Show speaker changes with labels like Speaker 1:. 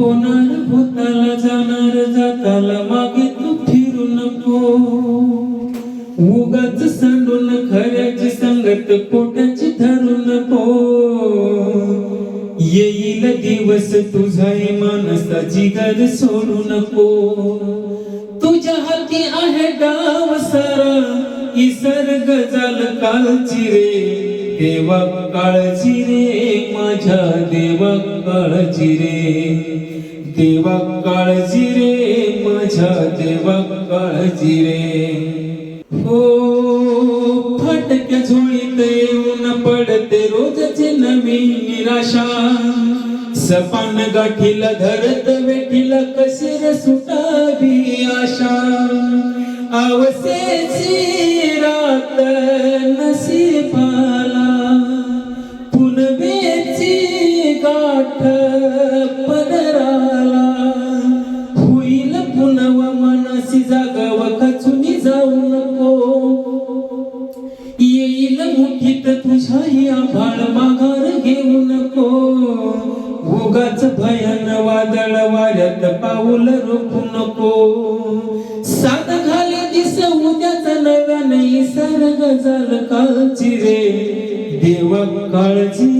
Speaker 1: होणार होताला जाणार जाताला मागे तू फिरू नको. उगाच सांडून खऱ्याची संगत पोटाची धरू नको. येईल दिवस तुझा मानसाची जिगर सोडू नको. तुझ्या हाती आहे डाव सारा इसर्ग झालं कालची रे. देव काळजी रे माझ्या देव काळजी रे देवा काळजी रे माझ्या देव काळजी रे हो फटक्या झोळीत येऊन पडते रोजचे नवीन निराशा. सपान गाठीला धरत वेठीला कसे सुटावी. गाठ पदराला. होईल पुनव मनसी जागाव खचुनी जाऊ नको. येईल मुठीत तुझ्याही आभाळ माघार घेऊ नको. उगाच भयान वादळ वाऱ्यात पाऊल रोखू नको. सात घाले दिस उद्याचा नव्याने सर्ग झाल काळजी रे. देव काळजी